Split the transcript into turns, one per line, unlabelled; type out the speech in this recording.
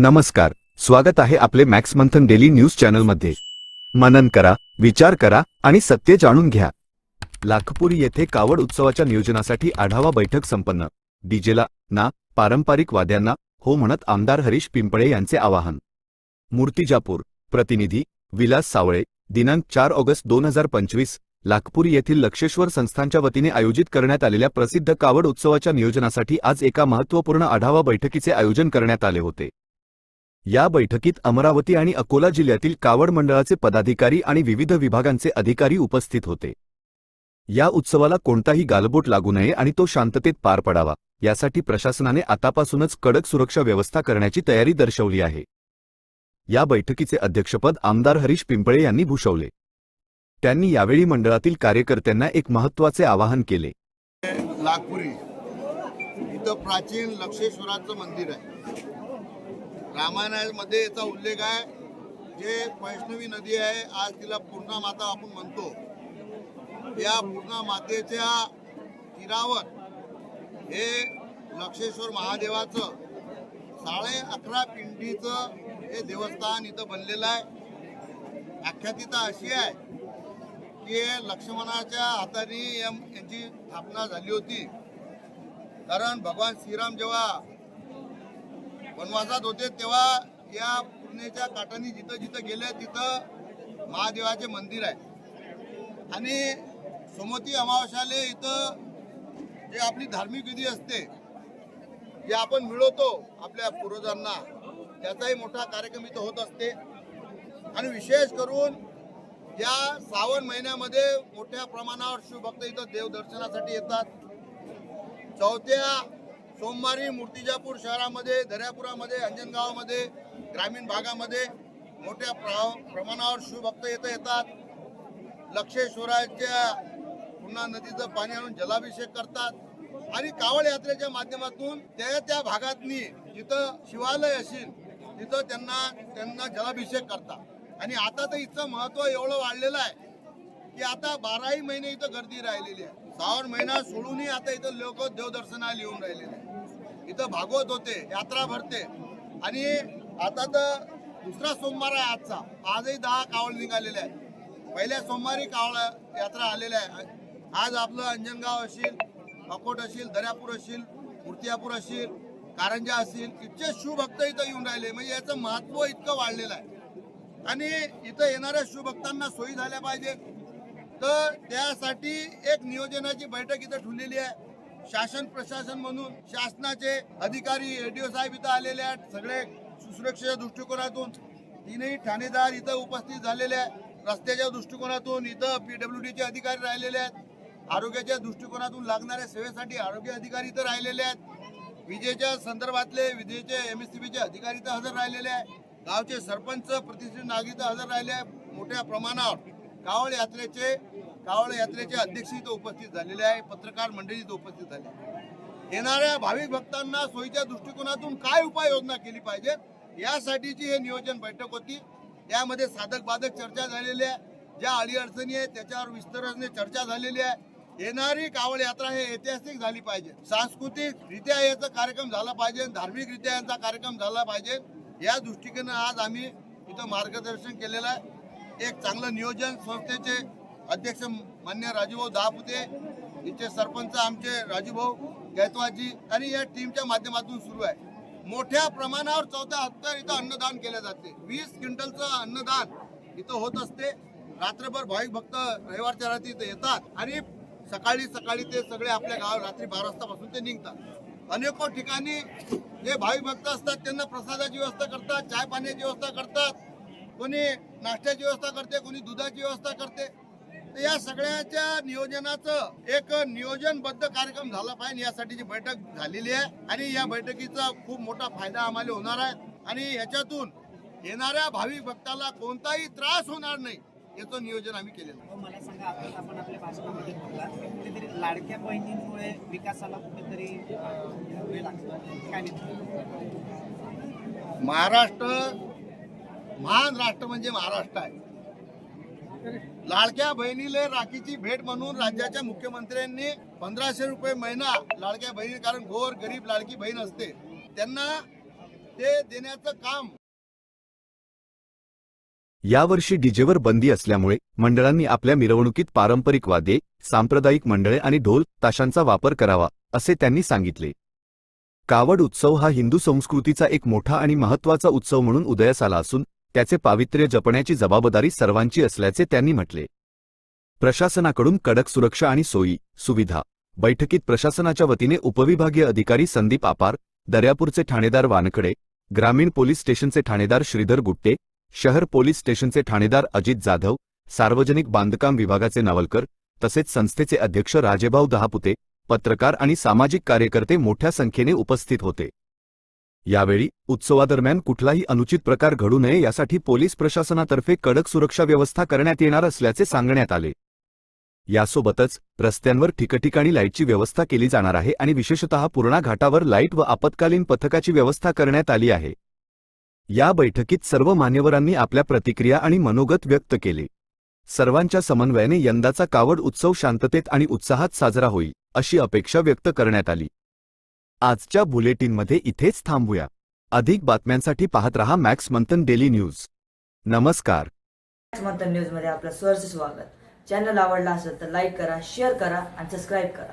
नमस्कार स्वागत आहे आपले मॅक्स मंथन डेली न्यूज चॅनलमध्ये. मनन करा विचार करा आणि सत्य जाणून घ्या. लाखपुरी येथे कावड उत्सवाच्या नियोजनासाठी आढावा बैठक संपन्न. डीजेला ना पारंपरिक वाद्यांना हो म्हणत आमदार हरीश पिंपळे यांचे आवाहन. मूर्तिजापूर प्रतिनिधी विलास सावळे दिनांक चार ऑगस्ट दोन हजार पंचवीस लाखपूर येथील लक्षेश्वर संस्थांच्या वतीने आयोजित करण्यात आलेल्या प्रसिद्ध कावड उत्सवाच्या नियोजनासाठी आज एका महत्त्वपूर्ण आढावा बैठकीचे आयोजन करण्यात आले होते. या बैठकीत अमरावती आणि अकोला जिल्ह्यातील कावड मंडळाचे पदाधिकारी आणि विविध विभागांचे अधिकारी उपस्थित होते. या उत्सवाला कोणताही गालबोट लागू नये आणि तो शांततेत पार पडावा यासाठी प्रशासनाने आतापासूनच कडक सुरक्षा व्यवस्था करण्याची तयारी दर्शवली आहे. या बैठकीचे अध्यक्षपद आमदार हरीश पिंपळे यांनी भूषवले. त्यांनी यावेळी मंडळातील कार्यकर्त्यांना एक महत्त्वाचे आवाहन केले.
नागपुरी. इथं प्राचीन लक्षेश्वराचं मंदिर आहे. रामायणामध्ये याचा उल्लेख आहे जे वैष्णवी नदी आहे आज तिला पूर्णा माता आपण म्हणतो. या पूर्णा मातेच्या तीरावर हे लक्षेश्वर महादेवाचं साडे अकरा पिंडीचं हे देवस्थान इथं बनलेलं आहे. आख्यातिका अशी आहे की हे लक्ष्मणाच्या हाताने यम- यांची स्थापना झाली होती. कारण भगवान श्रीराम जेव्हा वनवासात होते तेव्हा या पूर्णेच्या काठाने जिथं जिथं गेले तिथं महादेवाचे मंदिर आहे. आणि सोमती अमावस्याले इथं जे आपली धार्मिक विधी असते जे आपण मिळवतो आपल्या पूर्वजांना त्याचाही मोठा कार्यक्रम इथं होत असते. आणि विशेष करून या श्रावण महिन्यामध्ये मोठ्या प्रमाणावर शिवभक्त इथं देवदर्शनासाठी येतात. चौथ्या सोमवारी मूर्तिजापूर शहरामध्ये दर्यापुरामध्ये अंजनगावामध्ये ग्रामीण भागामध्ये मोठ्या प्रा- प्रमाणावर शिवभक्त इथं येतात. लक्षेश्वराच्या पुन्हा नदीचं पाणी आणून जलाभिषेक करतात. आणि कावड यात्रेच्या माध्यमातून त्या त्या भागातनी जिथं शिवालय असेल तिथं त्यांना त्यांना जलाभिषेक करतात. आणि आता तर इथं महत्त्व एवढं वाढलेलं आहे की आता बाराही महिने इथं गर्दी राहिलेली आहे. श्रावण महिना सोडूनही आता इथं लोक देवदर्शनाला येऊन राहिलेले आहे इथं भागवत होते यात्रा भरते. आणि आता तर दुसरा सोमवार आहे आजचा. आजही दहा कावळ निघालेले आहे पहिल्या सोमवारी कावळ यात्रा आलेल्या आहे. आज आपलं अंजनगाव असेल अकोट असेल दर्यापूर असेल मूर्तियापूर असेल कारंजा असेल इतके शिवभक्त इथं येऊन राहिले. म्हणजे याचं महत्त्व इतकं वाढलेलं आहे. आणि इथं येणाऱ्या शिवभक्तांना सोयी झाल्या पाहिजेत. तर त्यासाठी एक नियोजनाची बैठक इथं ठेवलेली आहे. शासन प्रशासन म्हणून शासनाचे अधिकारी एडीओ साहेब इथं आलेले आहेत. सगळे सुरक्षेच्या दृष्टिकोनातून तीनही ठाणेदार इथं उपस्थित झालेले आहेत. रस्त्याच्या दृष्टिकोनातून इथं पीडब्ल्यू डीचे अधिकारी राहिलेले आहेत. आरोग्याच्या दृष्टिकोनातून लागणाऱ्या सेवेसाठी आरोग्य अधिकारी इथं राहिलेले आहेत. विजेच्या संदर्भातले विजेचे एम एस सी बीचे अधिकारी इथं हजर राहिलेले आहे गावचे सरपंच प्रतिष्ठित नागरिक इथं हजर राहिले आहे मोठ्या प्रमाणावर कावड यात्रेचे कावड यात्रेचे अध्यक्ष इथं उपस्थित झालेले आहे पत्रकार मंडळी इथं उपस्थित झाले येणाऱ्या भाविक भक्तांना सोयीच्या दृष्टिकोनातून काय उपाययोजना केली पाहिजे यासाठीची हे नियोजन बैठक होती. यामध्ये साधक बाधक चर्चा झालेली आहे. ज्या अडीअडचणी आहेत त्याच्यावर विस्ताराने चर्चा झालेली आहे. येणारी कावड यात्रा हे ऐतिहासिक झाली पाहिजे. सांस्कृतिक रित्या याचा कार्यक्रम झाला पाहिजे धार्मिक रित्या यांचा कार्यक्रम झाला पाहिजे. या दृष्टिकोनं आज आम्ही इथं मार्गदर्शन केलेलं आहे. एक चांगलं नियोजन संस्थेचे अध्यक्ष मान्य राजूभाऊ दहापुते इथे सरपंच आमचे राजूभाऊ गायतवाजी आणि या टीमच्या माध्यमातून सुरू आहे. मोठ्या प्रमाणावर चौथ्या हप्त्यावर इथं अन्नदान केले जाते. वीस क्विंटलचं अन्नदान इथं होत असते. रात्रभर भाविक भक्त रविवारच्या रात्री इथं येतात आणि सकाळी सकाळी ते सगळे आपल्या गावात रात्री बारा वाजतापासून ते निघतात. अनेको ठिकाणी जे भाविक भक्त असतात त्यांना प्रसादाची व्यवस्था करतात चाय पाण्याची व्यवस्था करतात. कोणी नाश्त्याची व्यवस्था करते कोणी दुधाची व्यवस्था करते. तर या सगळ्याच्या नियोजनाचं एक नियोजनबद्ध कार्यक्रम झाला पाहिजे. यासाठीची बैठक झालेली आहे आणि या बैठकीचा खूप मोठा फायदा आम्हाला होणार आहे. आणि याच्यातून येणाऱ्या भाविक भक्ताला कोणताही त्रास होणार नाही याचं नियोजन आम्ही केलेलं आहे.
हो, मला सांगा आपण आपण आपल्या भाषणामध्ये कुठेतरी लाडक्या बहिणींमुळे विकासाला कुठेतरी वेळ लागतो. काय
महाराष्ट्र महान राष्ट्र म्हणजे महाराष्ट्र आहे. लाडक्या बहिणीले राखीची भेट म्हणून राज्याच्या मुख्यमंत्र्यांनी पंधराशे रुपये महिना लाडक्या बहिणी कारण गोर गरीब लाडकी बहीण असते. त्यांना ते देण्याचं काम
यावर्षी डीजेवर बंदी असल्यामुळे मंडळांनी आपल्या मिरवणुकीत पारंपरिक वाद्ये सांप्रदायिक मंडळे आणि ढोल ताशांचा वापर करावा असे त्यांनी सांगितले. कावड उत्सव हा हिंदू संस्कृतीचा एक मोठा आणि महत्त्वाचा उत्सव म्हणून उदयास आला असून त्याचे पावित्र्य जपण्याची जबाबदारी सर्वांची असल्याचे त्यांनी म्हटले. प्रशासनाकडून कडक सुरक्षा आणि सोयी सुविधा. बैठकीत प्रशासनाच्या वतीने उपविभागीय अधिकारी संदीप आपार दर्यापूरचे ठाणेदार वानखडे ग्रामीण पोलीस स्टेशनचे ठाणेदार श्रीधर गुट्टे शहर पोलीस स्टेशनचे ठाणेदार अजित जाधव सार्वजनिक बांधकाम विभागाचे नवलकर तसेच संस्थेचे अध्यक्ष राजेभाऊ दहापुते पत्रकार आणि सामाजिक कार्यकर्ते मोठ्या संख्येने उपस्थित होते. यावेळी उत्सवादरम्यान कुठलाही अनुचित प्रकार घडू नये यासाठी पोलीस प्रशासनातर्फे कडक सुरक्षा व्यवस्था करण्यात येणार असल्याचे सांगण्यात आले. यासोबतच रस्त्यांवर ठिकठिकाणी लाईटची व्यवस्था केली जाणार आहे आणि विशेषतः पूर्णा घाटावर लाइट व आपत्कालीन पथकाची व्यवस्था करण्यात आली आहे. या बैठकीत सर्व मान्यवरांनी आपल्या प्रतिक्रिया आणि मनोगत व्यक्त केले. सर्वांच्या समन्वयाने यंदाचा कावड उत्सव शांततेत आणि उत्साहात साजरा होईल अशी अपेक्षा व्यक्त करण्यात आली. आजच्या बुलेटिनमध्ये इथेच थांबूया. अधिक बातम्यांसाठी पाहत रहा मॅक्स मंथन डेली न्यूज. नमस्कार.
मॅक्स मंथन न्यूजमध्ये आपलं सहर्ष स्वागत. चॅनल आवडला असेल तर लाईक करा शेअर करा आणि सबस्क्राईब करा.